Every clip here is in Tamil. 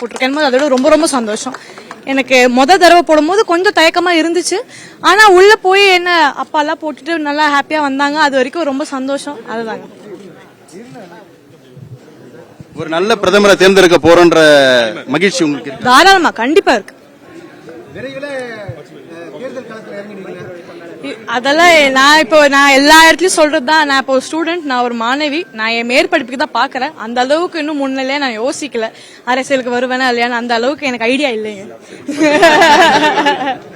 போட்டிருக்கேன். அதோட ரொம்ப ரொம்ப சந்தோஷம். எனக்கு முத தடவை போடும்போது கொஞ்சம் தயக்கமா இருந்துச்சு. ஆனா உள்ள போய் என்ன அப்பா எல்லாம் போட்டுட்டு நல்லா ஹாப்பியா வந்தாங்க. அது வரைக்கும் ரொம்ப சந்தோஷம். அதுதாங்க. ஒரு நல்ல பிரதமரை தேர்ந்தெடுக்க போறோன்ற மகிழ்ச்சி உங்களுக்கு தாராளமா கண்டிப்பா இருக்கு. இ- அதெல்லாம் நான் இப்போ நான் எல்லா இடத்துலயும் சொல்றதுதான். நான் இப்போ ஸ்டூடெண்ட் நான் ஒரு மாணவி. நான் என் மேற்படிப்புக்கு தான் பாக்குறேன் அந்த அளவுக்கு இன்னும் முன்னிலே நான் யோசிக்கல. அரசியலுக்கு வருவேனா இல்லையான்னு அந்த அளவுக்கு எனக்கு ஐடியா இல்லைங்க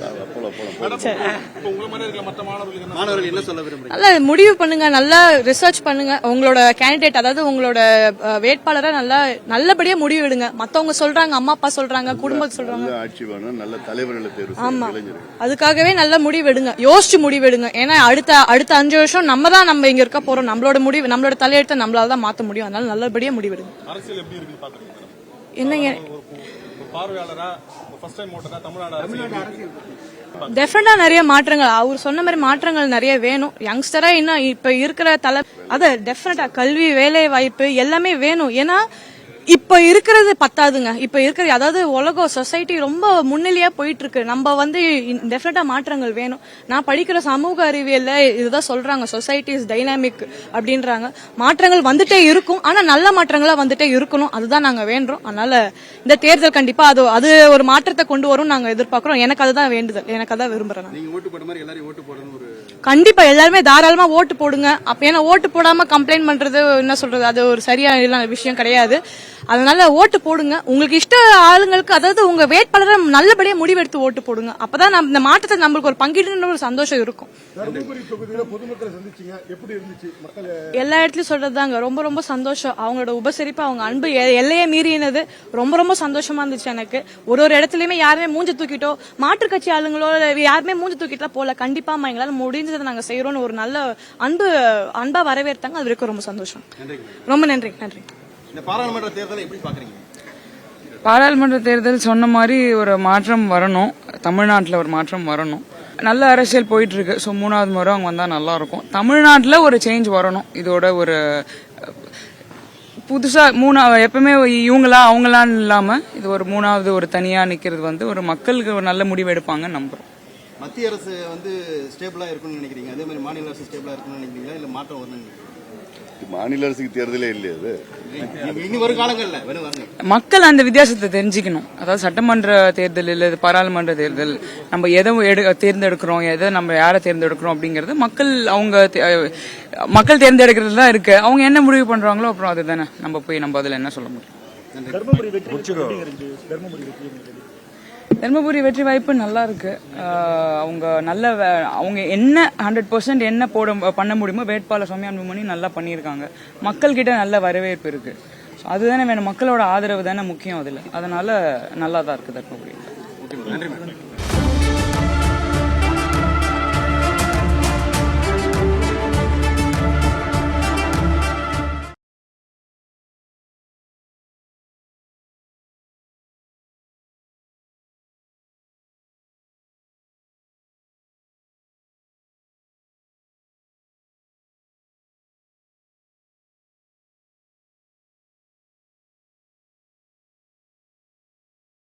நல்லா முடிவு பண்ணுங்க நல்லா ரிசர்ச் பண்ணுங்க. உங்களோட கேண்டிடேட் அதாவது உங்களோட வேட்பாளரை நல்லா நல்லபடியா முடிவு எடுங்க மத்தவங்க சொல்றாங்க அம்மா அப்பா சொல்றாங்க குடும்பம் சொல்றாங்க. ஆமா. அதுக்காகவே நல்ல முடிவு எடுங்க யோசிச்சு முடிவு எடுங்க ஏன்னா அடுத்த அடுத்த அஞ்சு வருஷம் நம்ம தான் நம்ம இங்க இருக்க போறோம். நம்மளோட முடிவு நம்மளோட தலையெழுத்தை நம்மளால தான் மாத்த முடியும். அதனால நல்லபடியா முடிவு எடுங்க அரசியல் எப்படி இருக்குன்னு பாக்குறீங்க மேடம்? என்னங்க? பார்வையாளரா ஃபர்ஸ்ட் டைம் ஓட்டரா தமிழ்நாடு அரசியல் டெஃபினட்டா நிறைய மாற்றங்கள். அவர் சொன்ன மாதிரி மாற்றங்கள் நிறைய வேணும். யங்ஸ்டரா இன்னும் இப்ப இருக்கிற தலை அத டெஃபினட்டா கல்வி வேலை வாய்ப்பு எல்லாமே வேணும். ஏன்னா இப்ப இருக்கிறது பத்தாதுங்க. இப்ப இருக்கிற அதாவது உலகம் சொசைட்டி ரொம்ப முன்னிலையா போயிட்டு இருக்கு நம்ம வந்து டெஃபினட்டா மாற்றங்கள் வேணும். நான் படிக்கிற சமூக அறிவியல்ல இதுதான் சொல்றாங்க. சொசைட்டி இஸ் டைனாமிக் அப்படின்றாங்க. மாற்றங்கள் வந்துட்டே இருக்கும். ஆனா நல்ல மாற்றங்களா வந்துட்டே இருக்கணும். அதுதான் நாங்க வேண்டுறோம் அதனால இந்த தேர்தல் கண்டிப்பா அது அது ஒரு மாற்றத்தை கொண்டு வரும் நாங்க எதிர்பார்க்கிறோம். எனக்கு அதுதான் வேண்டுதல். எனக்கு அதான் விரும்புறேன் நான். நீங்க ஓட்டு போட்ட மாதிரி எல்லாரையும் ஓட்டு போடணும் ஒரு கண்டிப்பா எல்லாருமே தாராளமா ஓட்டு போடுங்க. அப்ப ஏன்னா ஓட்டு போடாம கம்ப்ளைண்ட் பண்றது என்ன சொல்றது? அது ஒரு சரியான விஷயம் கிடையாது. அதனால ஓட்டு போடுங்க. உங்களுக்கு இஷ்ட ஆளுங்களுக்கு அதாவது உங்க வேட்பாளரை நல்லபடியா முடிவெடுத்து ஓட்டு போடுங்க. அப்பதான் நம்ம இந்த மாற்றத்தை நம்மளுக்கு ஒரு பங்கீடுன்ற ஒரு சந்தோஷம் இருக்கும். எல்லா இடத்துலயும் சொல்றதுதாங்க. ரொம்ப ரொம்ப சந்தோஷம். அவங்களோட உபசரிப்பு அவங்க அன்பு எல்லையே மீறினது ரொம்ப ரொம்ப சந்தோஷமா இருந்துச்சு எனக்கு. ஒரு ஒரு இடத்துலயுமே யாருமே மூஞ்சி தூக்கிட்டோ மாற்றுக் கட்சி ஆளுங்களோ யாருமே மூஞ்சி தூக்கிட்டுலாம் போல. கண்டிப்பாமா எங்களால முடிஞ்சதை நாங்க செய்யறோம்னு ஒரு நல்ல அன்பு அன்பா வரவேற்றாங்க. அது வரைக்கும் ரொம்ப சந்தோஷம். ரொம்ப நன்றி நன்றி. இந்த பாராளுமன்ற தேர்தலை எப்படி பாக்குறீங்க பாராளுமன்ற தேர்தல் சொன்ன மாதிரி ஒரு மாற்றம் வரணும். தமிழ்நாட்டில் ஒரு மாற்றம் வரணும். நல்ல அரசியல் போயிட்டு இருக்கு ஸோ மூணாவது முறை அவங்க வந்தா நல்லா இருக்கும் தமிழ்நாட்டில் ஒரு சேஞ்ச் வரணும். இதோட ஒரு அஹ், புதுசா மூணா எப்பவுமே இவங்களா அவங்களான்னு இல்லாம இது ஒரு மூணாவது ஒரு தனியா நிக்கிறது வந்து ஒரு மக்களுக்கு ஒரு நல்ல முடிவு எடுப்பாங்கன்னு நம்புறோம். மத்திய அரசு வந்து ஸ்டேபிளா இருக்கும்னு நினைக்கிறீங்க. அதே மாதிரி மாநில அரசு ஸ்டேபிளா இருக்கும்னு நினைக்கிறீங்களா? இல்ல மாற்றம் வரணும்னு மாநில அரசுக்கு தேர்தலே இல்லையா அது. மக்கள் அந்த வித்தியாசத்தை தெரிஞ்சுக்கணும். அதாவது சட்டமன்ற தேர்தல் இல்ல இது பாராளுமன்ற தேர்தல். நம்ம எதை எடு தேர்ந்தெடுக்கிறோம் எதை நம்ம யாரை தேர்ந்தெடுக்கிறோம் அப்படிங்கறது மக்கள் அவங்க மக்கள் தேர்ந்தெடுக்கிறது தான் இருக்கு. அவங்க என்ன முடிவு பண்றாங்களோ அப்புறம் அதுதானே. நம்ம போய் நம்ம அதுல என்ன சொல்ல முடியும்? தருமபுரி வெற்றி தர்மபுரி வெற்றி வாய்ப்பு நல்லா இருக்கு. அவங்க நல்ல வே- அவங்க என்ன ஹண்ட்ரட் பர்சன்ட் என்ன போட பண்ண முடியுமோ வேட்பாளர் சுவாமி அன்புமணி நல்லா பண்ணியிருக்காங்க. மக்கள் கிட்ட நல்ல வரவேற்பு இருக்கு. அதுதானே வேணும். மக்களோட ஆதரவு தானே முக்கியம் அதுல. அதனால நல்லா தான் இருக்கு தர்மபுரி. நன்றி